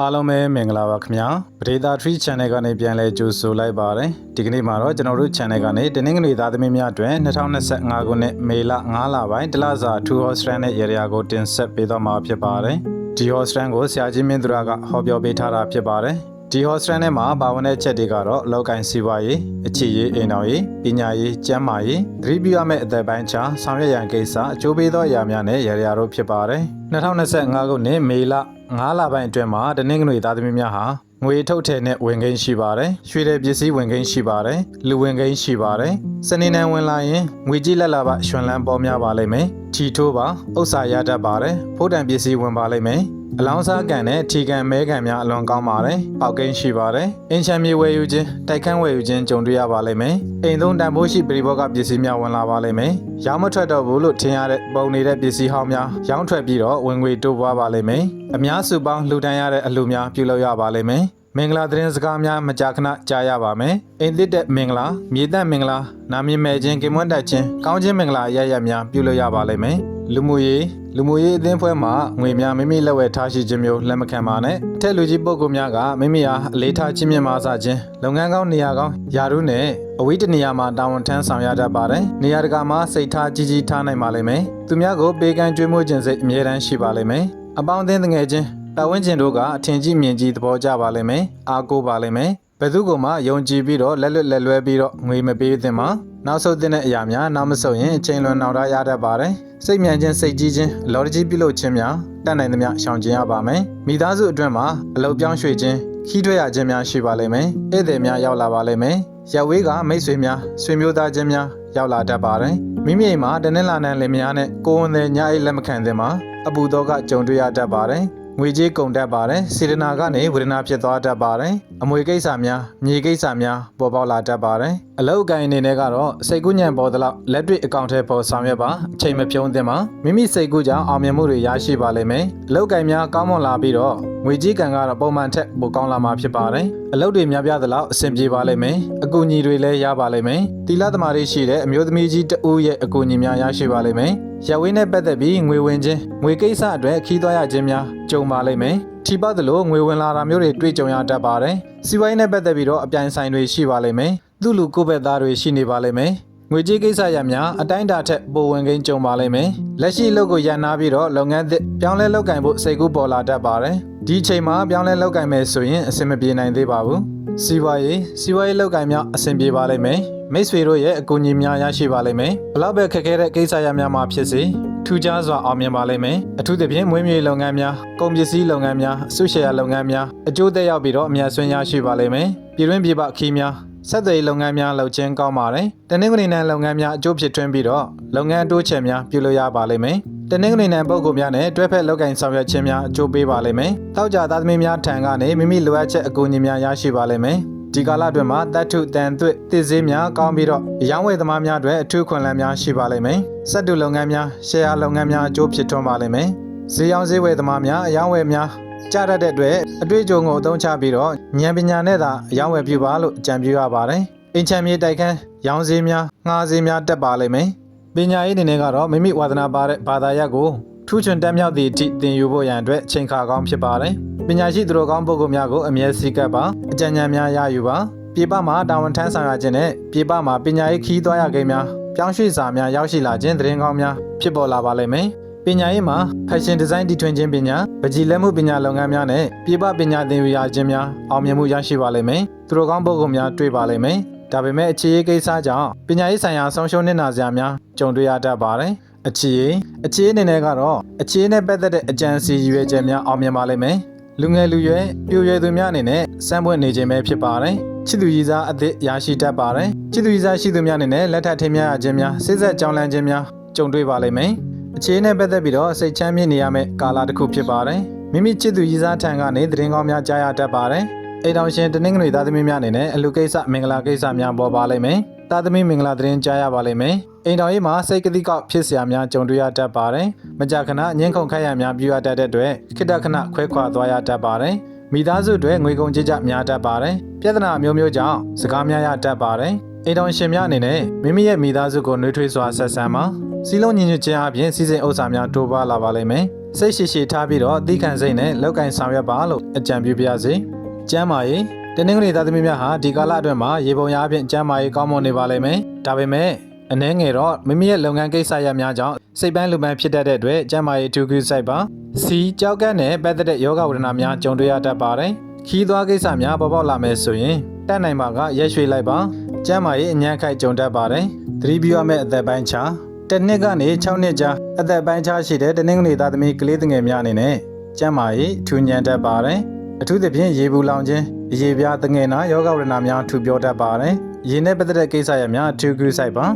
အားလုံးပဲမင်္ဂလာပါခင်ဗျာပဒေတာ3 channel ကနေပြန်လဲကြိုဆိုလိုက်ပါတယ်ဒီကနေ့မှာတော့ကျွန်တော်တို့ channel ကနေတနင်္ဂနွေသားသမီးများအတွက်2025ခုနှစ်မေလ9လပိုင်းတလစာ2 horse run နဲ့ရေရာကိုတင်ဆက်ပေးတော့မှာဖြစ်ပါတယ်ဒီ horse run ကိုဆရာကြီးမင်းသူရကဟောပြောပေးထားတာဖြစ်ပါတယ်ဒီ horse run ထဲမှာပါဝင်တဲ့ချက်တွေကတော့လောက်ကင်စီးပွားရေးအခြေရေးအိမ်တော်ရေးပညာရေးကျန်းမာရေးသတိပြုရမယ့်အသက်ပိုင်းခြားဆောင်ရွက်ရန်ကိစ္စအကျိုးပေးသောအရာများနဲ့ရေရာတို့ဖြစ်ပါတယ်2025ခုနှစ်မေလ 9လပိုင်းအတွင်းမှာတနင်္ဂနွေသားသမီးများဟာငွေထုတ်ထည်နဲ့ဝင်ကိန်းရှိပါတယ်။ရွှေတဲ့ပစ္စည်းဝင်ကိန်းရှိပါတယ်။လူဝင်ကိန်းရှိပါတယ်။စနေနေ့ဝင်လာရင်ငွေကြီးလက်လာပါရွှင်လန်းပေါ်များပါလိမ့်မယ်။ထီထိုးပါဥစ္စာရတတ်ပါတယ်။ဖိုးတံပစ္စည်းဝင်ပါလိမ့်မယ်။ အလောင်းစားကန်နဲ့ထီကန်မဲကန်များအလွန်ကောင်းပါတယ်။ပေါက်ကိန်းရှိပါတယ်။အင်ချမ်းမြေဝယ်ယူခြင်းတိုက်ခန်းဝယ်ယူခြင်းကြုံတွေ့ရပါလိမ့်မယ်။အိမ်သုံးတန်ဖိုးရှိပရိဘောဂပစ္စည်းများဝင်လာပါလိမ့်မယ်။ရောင်းမထွက်တော့ဘူးလို့ထင်ရတဲ့ပုံနေတဲ့ပစ္စည်းဟောင်းများရောင်းထွက်ပြီးတော့ဝင်ငွေတိုးပွားပါလိမ့်မယ်။အများစုပေါင်းလှူဒန်းရတဲ့အလှူများပြုလုပ်ရပါလိမ့်မယ်။မင်္ဂလာသတင်းစကားများမကြာခဏကြားရပါမယ်။အိမ်သစ်တဲ့မင်္ဂလာမြေသက်မင်္ဂလာနာမည်မဲ့ခြင်းကင်မွန်းတက်ခြင်းကောင်းခြင်းမင်္ဂလာရရများပြုလုပ်ရပါလိမ့်မယ်။လူမှုရေး လူမှုရေးအသင်းဖွဲ့မှငွေများမိမိလက်ဝဲထားရှိခြင်းမျိုးလက်မခံပါနဲ့။အထက်လူကြီးပုဂ္ဂိုလ်များကမိမိအားအလေးထားခြင်းမြတ်မာစခြင်းလုပ်ငန်းကောင်းနေရာကောင်းယာရုနဲ့အဝိတနေရာမှာတာဝန်ထမ်းဆောင်ရတတ်ပါတယ်။နေရာတကာမှာစိတ်ထားကြီးကြီးထားနိုင်ပါလိမ့်မယ်။သူများကိုပေးကမ်းကြွေးမွေးခြင်းစိတ်အမြဲတမ်းရှိပါလိမ့်မယ်။အပေါင်းအသင်းတငယ်ချင်းပတ်ဝန်းကျင်တို့ကအထင်ကြီးမြင်ကြီးသဘောကျပါလိမ့်မယ်အားကိုးပါလိမ့်မယ်ဘယ်သူကမှယုံကြည်ပြီးတော့လက်လွတ်လက်လွဲပြီးတော့ငွေမပေးသင့်ပါနောက်ဆုတ်တဲ့အရာများနောက်မဆုတ်ရင်အချိန်လွန်နောက်ရရတတ်ပါတယ် စိတ်မြန်ခြင်းစိတ်ကြီးခြင်းအလော်တကြီးပြုလုပ်ခြင်းများတတ်နိုင်သမျှရှောင်ကျဉ်ရပါမယ်မိသားစုအတွင်းမှာအလုပ်ပြောင်းရွှေ့ခြင်းခီးထွက်ရခြင်းများရှိပါလိမ့်မယ်ဧည့်သည်များရောက်လာပါလိမ့်မယ်ရက်ဝေးကမိတ်ဆွေများဆွေမျိုးသားချင်းများရောက်လာတတ်ပါတယ်မိမိအိမ်မှာတနင်္လာနေ့လင်မယားနဲ့ကိုယ်ဝန်သည်ညအိတ်လက်မခံသင့်ပါအပူတော့ကကြုံတွေ့ရတတ်ပါတယ် ငွေကြေးကုန်တတ်ပါတယ်စေတနာကနေဝေဒနာဖြစ်သွားတတ်ပါတယ်အမွေကိစ္စများမြေကိစ္စများပေါ်ပေါက်လာတတ်ပါတယ်အလောက်အကိုင်းအနေနဲ့ကတော့စိတ်ကူးညံပေါ်သလောက်လက်တွေ့အကောင့်ထဲပေါ်ဆောင်ရွက်ပါအချိန်မပြုံးသင့်ပါမိမိစိတ်ကူးကြောင့်အောင်မြင်မှုတွေရရှိပါလိမ့်မယ်အလောက်ကိုင်းများကောင်းမွန်လာပြီးတော့ ငွေကြေးကံကတော့ပုံမှန်ထက်ပိုကောင်းလာမှာဖြစ်ပါတယ်အလုပ်တွေများပြားသလောက်အဆင်ပြေပါလိမ့်မယ်အကူအညီတွေလည်းရပါလိမ့်မယ်တီလာသမားတွေရှိတဲ့အမျိုးသမီးကြီးတဦးရဲ့အကူအညီများရရှိပါလိမ့်မယ်ရဝင်းနဲ့ပတ်သက်ပြီးငွေဝင်ခြင်းငွေကိစ္စအတွက်ခီးသွားရခြင်းများကြုံပါလိမ့်မယ်ထိပတ်သလိုငွေဝင်လာတာမျိုးတွေတွေ့ကြုံရတတ်ပါတယ်စီးပွားရေးနဲ့ပတ်သက်ပြီးတော့အပြိုင်ဆိုင်တွေရှိပါလိမ့်မယ်သူ့လူကိုယ့်ဘက်သားတွေရှိနေပါလိမ့်မယ်ငွေကြေးကိစ္စရများအတိုင်းအတာထက်ပိုဝင်ကိန်းကြုံပါလိမ့်မယ်လက်ရှိလုပ်ကိုရန်နာပြီးတော့လုပ်ငန်းသစ်ပြောင်းလဲလုပ်ကင်ဖို့စိတ်ကူးပေါ်လာတတ်ပါတယ် ဒီအချိန်မှာပြောင်းလဲလုပ်ကင်မယ်ဆိုရင်အဆင်မပြေနိုင်သေးပါဘူးစီးပွားရေးစီးပွားရေးလုပ်ကင်များအဆင်ပြေပါလိမ့်မယ်မိတ်ဆွေတို့ရဲ့အကူအညီများရရှိပါလိမ့်မယ်ဘလောက်ပဲခက်ခဲတဲ့ကိစ္စရများမှာဖြစ်စေထူးခြားစွာအောင်မြင်ပါလိမ့်မယ်အထူးသဖြင့်မွေးမြူလုပ်ငန်းများကုန်ပစ္စည်းလုပ်ငန်းများအစုရှယ်ယာလုပ်ငန်းများအကျိုးသက်ရောက်ပြီးတော့အများဆွေးရရှိပါလိမ့်မယ်ပြည်တွင်းပြည်ပခီးများဆက်သွယ်ရေးလုပ်ငန်းများလုပ်ခြင်းကောင်းပါတယ်။တနင်္ဂနွေနေ့လုပ်ငန်းများအကျိုးဖြစ်ထွန်းပြီးတော့လုပ်ငန်းအတိုးချဲ့များပြုလုပ်ရပါလိမ့်မယ်။ တနင်္ဂနွေနေ့ပုံကူများနဲ့တွဲဖက်လုပ်ကင်ဆောင်ရွက်ခြင်းများအကျိုးပေးပါလိမ့်မယ်။တောက်ကြသားသမီးများထံကနေမိမိလိုအပ်ချက်အကူအညီများရရှိပါလိမ့်မယ်။ဒီကာလအတွင်းမှာတတ်ထုတန်သွစ်တည်စည်းများကောင်းပြီးတော့ရောင်းဝယ်သမားများအတွက်အထူးခွင့်လန်းများရှိပါလိမ့်မယ်။စက်တူလုပ်ငန်းများရှယ်ယာလုပ်ငန်းများအကျိုးဖြစ်ထွန်းပါလိမ့်မယ်။ဈေးရောင်းဈေးဝယ်သမားများအရောင်းဝယ်များကြားရတဲ့အတွက်အတွေ့အကြုံကိုအသုံးချပြီးတော့ဉာဏ်ပညာနဲ့သာအရောင်းဝယ်ပြုပါလို့အကြံပြုရပါတယ်။အင်ချမ်းမြေတိုက်ခန်းရောင်းဈေးများငှားဈေးများတက်ပါလိမ့်မယ်။ ပညာရေးအနေနဲ့ကတော့မိမိဝါသနာပါတဲ့ဘာသာရပ်ကိုထူးချွန်တက်မြောက်သည့်အထိသင်ယူဖို့ရန်အတွက်ချိန်ခါကောင်းဖြစ်ပါတယ်။ပညာရှိသူတော်ကောင်းပုဂ္ဂိုလ်များကိုအမြဲစည်းကပ်ပါအကြံဉာဏ်များရယူပါပြေပမှာတာဝန်ထမ်းဆောင်ရခြင်းနဲ့ပြေပမှာပညာရေးခီးသွားရကိန်းများပြောင်းရွှေ့စာများရောက်ရှိလာခြင်းသတင်းကောင်းများဖြစ်ပေါ်လာပါလိမ့်မယ်။ပညာရေးမှာ fashion design တီထွင်ခြင်းပညာပကြီးလက်မှုပညာလုပ်ငန်းများနဲ့ပြေပပညာသင်ယူရခြင်းများအောင်မြင်မှုရရှိပါလိမ့်မယ်။သူတော်ကောင်းပုဂ္ဂိုလ်များတွေ့ပါလိမ့်မယ်။ ဒါပေမဲ့အခြေရေးကိစ္စကြောင့်ပညာရေးဆိုင်ရာဆုံးရှုံးနေတာစရာများကြုံတွေ့ရတတ်ပါတယ်။အခြေရေးအခြေရေးအနေနဲ့ကတော့အခြေရေးနဲ့ပတ်သက်တဲ့အကြံစီရွေးချက်များအောင်မြင်ပါလိမ့်မယ်။လူငယ်လူရွယ်ပြိုရွယ်သူများအနေနဲ့စမ်းပွင့်နေခြင်းပဲဖြစ်ပါတယ်။ချစ်သူရည်စားအသစ်ရရှိတတ်ပါတယ်။ချစ်သူရည်စားရှိသူများအနေနဲ့လက်ထပ်ထင်များရခြင်းများစိစက်ကြောင်းလန့်ခြင်းများကြုံတွေ့ပါလိမ့်မယ်။အခြေအနေနဲ့ပတ်သက်ပြီးတော့စိတ်ချမ်းမြေ့နေရမယ့်ကာလတစ်ခုဖြစ်ပါတယ်။မိမိချစ်သူရည်စားထံကနေသတင်းကောင်းများကြားရတတ်ပါတယ်။ အိမ်တော်ရှင်တနင်္ဂနွေသားသမီးများအနေနဲ့အလူကိစ္စမင်္ဂလာကိစ္စများပေါ်ပါလိမ့်မယ်။သားသမီးမင်္ဂလာသတင်းကြားရပါလိမ့်မယ်။အိမ်တော်ရေးမှာစိတ်ကတိကောက်ဖြစ်စရာများကြုံတွေ့ရတတ်ပါတယ်။မကြာခဏငင်းခုန်ခတ်ရများပြုရတတ်တဲ့အတွက်ခိတခဏခွဲခွာသွားရတတ်ပါတယ်။မိသားစုတွေငွေကုန်ကြေးကျများတတ်ပါတယ်။ပြဿနာမျိုးမျိုးကြောင့်စကားများရတတ်ပါတယ်။အိမ်တော်ရှင်များအနေနဲ့မိမိရဲ့မိသားစုကိုနှွေးထွေးစွာဆက်ဆံပါ။စီလုံးညီညွတ်ခြင်းအပြင်စီစဉ်ဥစ္စာများတိုးပွားလာပါလိမ့်မယ်။စိတ်ရှိရှိထားပြီးတော့အသီးခံစိတ်နဲ့လောက်ကင်ဆောင်ရွက်ပါလို့အကြံပြုပါရစေ။ ကျမ်းမာရေးတနင်္ဂနွေသားသမီးများဟာဒီကာလအတွင်းမှာရေပုံရအပြင်ကျမ်းမာရေးကောင်းမွန်နေပါလိမ့်မယ်ဒါပေမဲ့အနှဲငယ်တော့မိမိရဲ့လုပ်ငန်းကိစ္စရပ်များကြောင့်စိတ်ပိုင်းလူပန်းဖြစ်တတ်တဲ့အတွက်ကျမ်းမာရေးထူးထူးစိုက်ပါစီကြောက်ကန်းနဲ့ပတ်သက်တဲ့ယောဂဝဒနာများကြုံတွေ့ရတတ်ပါတယ်ခီးသွားကိစ္စများပေါ်ပေါက်လာမယ်ဆိုရင်တတ်နိုင်ပါကရက်ရွှေ့လိုက်ပါကျမ်းမာရေးအញ្ញမ်းခိုက်ကြုံတတ်ပါတယ်သတိပြုရမယ့်အသက်ပိုင်းခြားတစ်နှစ်ကနေ6နှစ်ကြာအသက်ပိုင်းခြားရှိတဲ့တနင်္ဂနွေသားသမီးကလေးငယ်များအနေနဲ့ကျမ်းမာရေးထူညံတတ်ပါတယ် အထူးသဖြင့်ရေဘူးလောင်ခြင်းအရေပြားတငယ်နာယောဂဝဒနာများထူပြောတတ်ပါတယ်ရေနဲ့ပတ်သက်တဲ့ကိစ္စရပ်များထူးကူးဆိုင်ပါ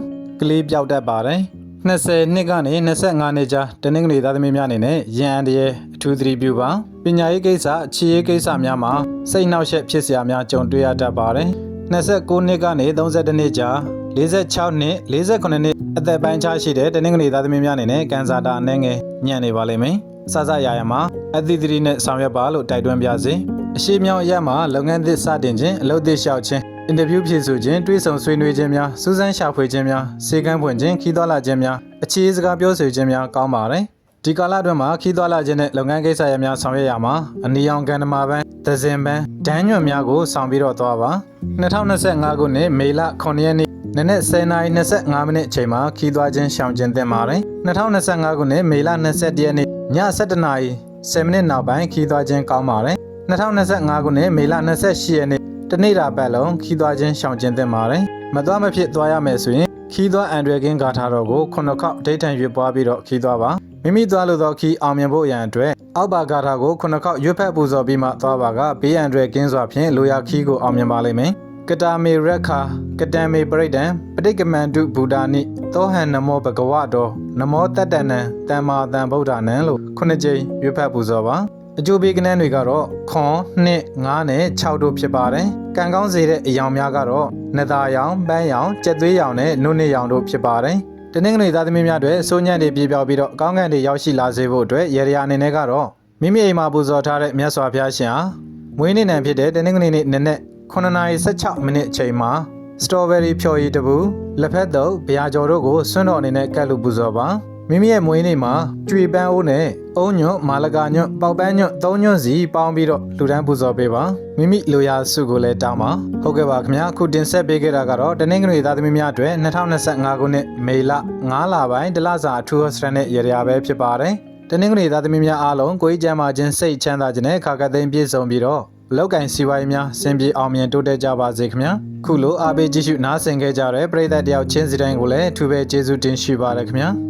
ကလေးပြောက်တတ်ပါတယ်20နှစ်ကနေ25နှစ်ကြာတနင်္ဂနွေသားသမီးများအနေနဲ့ရန်အန်တရဲ့အထူးသတိပြုပါပညာရေးကိစ္စအခြေရေးကိစ္စများမှာစိတ်နှောက်ယှက်ဖြစ်စရာများကြုံတွေ့ရတတ်ပါတယ်29နှစ်ကနေ32နှစ်ကြာ46နှစ်48နှစ်အသက်ပိုင်းခြားရှိတဲ့တနင်္ဂနွေသားသမီးများအနေနဲ့ကန်ဆာတာအနေငယ်ညံ့နေပါလိမ့်မယ် စစရရမှာအသီးသတိနဲ့ဆောင်ရွက်ပါလို့တိုက်တွန်းပါစေအရှိမြောင်ရက်မှာလုပ်ငန်းသစ်စတင်ခြင်းအလုပ်သစ်လျှောက်ခြင်းအင်တာဗျူးဖြည့်ဆို့ခြင်းတွေးဆုံဆွေးနွေးခြင်းများစူးစမ်းရှာဖွေခြင်းများစေကမ်းဖွင့်ခြင်းခီးသွွာလာခြင်းများအခြေစကားပြောဆိုခြင်းများကောင်းပါတယ်ဒီကာလအတွင်းမှာခီးသွွာလာခြင်းနဲ့လုပ်ငန်းကိစ္စရပ်များဆောင်ရွက်ရမှာအနီရောင်ကန်နမာပန်းသဇင်ပန်းဒန်းညွန့်များကိုဆောင်ပြီးတော့သွားပါ2025ခုနှစ်မေလ9ရက်နေ့နနက်10:25မိနစ်အချိန်မှာခီးသွွားခြင်းရှောင်ကျဉ်သင့်ပါတယ်2025ခုနှစ်မေလ21ရက်နေ့ ည7:10မိနစ်နောက်ပိုင်းခီးသွွားခြင်းကောင်းပါတယ်2025ခုနှစ်မေလ28ရက်နေ့တနေ့တာပတ်လုံးခီးသွွားခြင်းရှောင်ကျဉ်သင့်ပါတယ်မသွားမဖြစ်သွားရမယ်ဆိုရင်ခီးသွွားအန်ဒရကင်းဂါထာတော်ကိုခုနှစ်ခေါက်အဋိဌံရွတ်ပွားပြီးတော့ခီးသွွားပါမိမိသွားလို့သောခီးအောင်မြင်ဖို့ရန်အတွက်အောက်ပါဂါထာကိုခုနှစ်ခေါက်ရွတ်ဖက်ပူဇော်ပြီးမှသွားပါကဘေးအန်ဒရကင်းစွာဖြင့်လိုရာခီးကိုအောင်မြင်ပါလိမ့်မယ် ကတာမေရက်ခာကတံမေပရိဒံပဋိကမန္တုဘူတာနိသောဟံနမောဘဂဝတောနမောတတ္တနံတမ္မာတံဗုဒ္ဓနံလို့ခုနှစ်ကြိမ်ရွတ်ဖက်ပူဇော်ပါအကျိုးပေးကနန်းတွေကတော့ခွန်နှစ်9နဲ့6တို့ဖြစ်ပါတယ်ကံကောင်းစေတဲ့အယောင်များကတော့နသာရောင်ပန်းရောင်ကြက်သွေးရောင်နဲ့နုနှစ်ရောင်တို့ဖြစ်ပါတယ်တနင်္ဂနွေသားသမီးများတွေစိုးညံ့တွေပြေပြောက်ပြီးတော့အကောင်းကံတွေရောက်ရှိလာစေဖို့အတွက်ရေရယာအနေနဲ့ကတော့မိမိအိမ်မှာပူဇော်ထားတဲ့မြတ်စွာဘုရားရှင်ဟာမွေးနေ့နံဖြစ်တဲ့တနင်္ဂနွေနေ့နနက် 9:16မိနစ်အချိန်မှာစတော်ဘယ်ရီဖြော်ရည်တပူလက်ဖက်တုပ်ဘရာကျော်တို့ကိုဆွန့်တော်အနေနဲ့ကတ်လူပူဇော်ပါမိမိရဲ့မွေးနေ့မှာကြွေပန်းအိုးနဲ့အုံညွန့်မာလကာညွန့်ပေါက်ပန်းညွန့်သုံးညွန့်စီပေါင်းပြီးတော့လူတန်းပူဇော်ပေးပါမိမိလိုရာစုကိုလည်းတောင်းပါဟုတ်ကဲ့ပါခင်ဗျာအခုတင်ဆက်ပေးခဲ့တာကတော့တနင်္ဂနွေသားသမီးများအတွက်2025ခုနှစ်မေလ9လပိုင်းတလစာအထူးဟော့စတန်နဲ့ရေရာပဲဖြစ်ပါတယ်တနင်္ဂနွေသားသမီးများအားလုံးကိုယ်ကြီးကျမ်းမာခြင်းစိတ်ချမ်းသာခြင်းနဲ့ခါကသိမ်းပြည့်စုံပြီးတော့ အလောက်ကင်စီဝိုင်းများစင်ပြေအောင်မြင်တိုးတက်ကြပါစေခင်ဗျာခုလိုအားပေးကြည့်ရှုနားဆင်ခဲ့ကြတဲ့ပရိသတ်တယောက်ချင်းစီတိုင်းကိုလည်းအထူးပဲကျေးဇူးတင်ရှိပါရခင်ဗျာ